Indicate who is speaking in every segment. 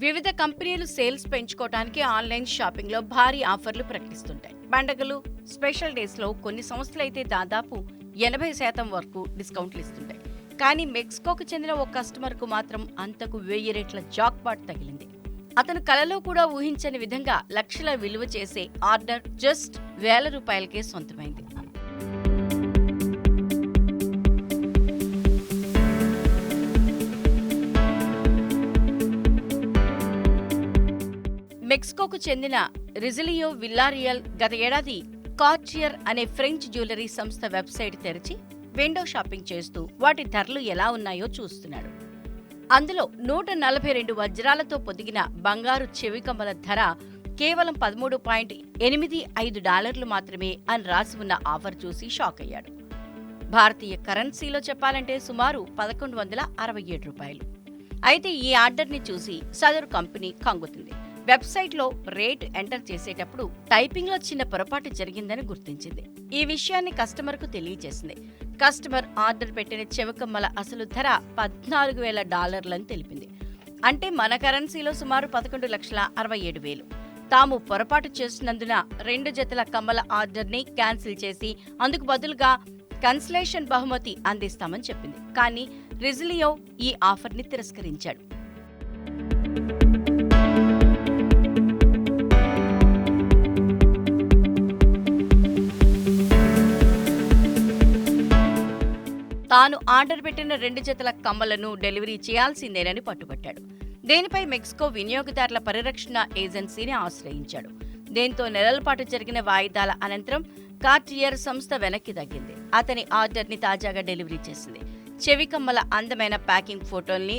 Speaker 1: వివిధ కంపెనీలు సేల్స్ పెంచుకోవడానికి ఆన్లైన్ షాపింగ్లో భారీ ఆఫర్లు ప్రకటిస్తుంటాయి. పండగలు స్పెషల్ డేస్లో కొన్ని సంస్థలు అయితే దాదాపు ఎనభై శాతం వరకు డిస్కౌంట్లు ఇస్తుంటాయి. కానీ మెక్సికోకు చెందిన ఓ కస్టమర్కు మాత్రం అంతకు వెయ్యి రెట్ల జాక్పాట్ తగిలింది. అతను కలలో కూడా ఊహించని విధంగా లక్షల విలువ చేసే ఆర్డర్ జస్ట్ వేల రూపాయలకే సొంతమైంది. మెక్సికోకు చెందిన రిజిలియో విల్లారియల్ గత ఏడాది కార్చియర్ అనే ఫ్రెంచ్ జ్యువెలరీ సంస్థ వెబ్సైట్ తెరిచి విండో షాపింగ్ చేస్తూ వాటి ధరలు ఎలా ఉన్నాయో చూస్తున్నాడు. అందులో నూట నలభై రెండు వజ్రాలతో పొదిగిన బంగారు చెవికమ్మల ధర కేవలం పదమూడు పాయింట్ ఎనిమిది ఐదు డాలర్లు మాత్రమే అని రాసి ఉన్న ఆఫర్ చూసి షాక్ అయ్యాడు. భారతీయ కరెన్సీలో చెప్పాలంటే సుమారు పదకొండు వందల అరవై ఏడు రూపాయలు. అయితే ఈ ఆర్డర్ని చూసి సదరు కంపెనీ కంగుతుంది. వెబ్సైట్లో రేట్ ఎంటర్ చేసేటప్పుడు టైపింగ్లో చిన్న పొరపాటు జరిగిందని గుర్తించింది. ఈ విషయాన్ని కస్టమర్కు తెలియజేసింది కస్టమర్ ఆర్డర్ పెట్టిన చెవకమ్మల అసలు ధర పద్నాలుగు వేల డాలర్లని తెలిపింది. అంటే మన కరెన్సీలో సుమారు పదకొండు లక్షల అరవై ఏడు వేలు. తాము పొరపాటు చేసినందున రెండు జతల కమ్మల ఆర్డర్ని క్యాన్సిల్ చేసి అందుకు బదులుగా కన్సలేషన్ బహుమతి అందిస్తామని చెప్పింది. కానీ రిజిలియో ఈ ఆఫర్ని తిరస్కరించాడు. తాను ఆర్డర్ పెట్టిన రెండు జతల కమ్మలను డెలివరీ చేయాల్సిందేనని పట్టుబట్టాడు. దీనిపై మెక్సికో వినియోగదారుల పరిరక్షణ ఏజెన్సీని ఆశ్రయించాడు. దీంతో నెలల పాటు జరిగిన వాయిదాల అనంతరం కార్టియర్ సంస్థ వెనక్కి తగ్గింది. అతని ఆర్డర్ని తాజాగా డెలివరీ చేసింది. చెవి కమ్మల అందమైన ప్యాకింగ్ ఫోటోల్ని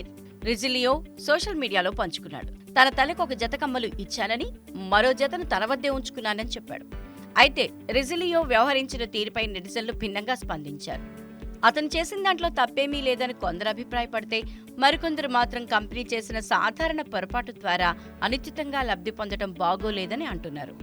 Speaker 1: రిజిలియో సోషల్ మీడియాలో పంచుకున్నాడు. తన తలకు ఒక జత కమ్మలు ఇచ్చానని మరో జతను తన వద్దే ఉంచుకున్నానని చెప్పాడు. అయితే రిజిలియో వ్యవహరించిన తీరుపై నిరసనలు భిన్నంగా స్పందించారు. అతను చేసిన దాంట్లో తప్పేమీ లేదని కొందరు అభిప్రాయపడితే మరికొందరు మాత్రం కంపెనీ చేసిన సాధారణ పొరపాటు ద్వారా అనుచితంగా లబ్ధి పొందడం బాగోలేదని అంటున్నారు.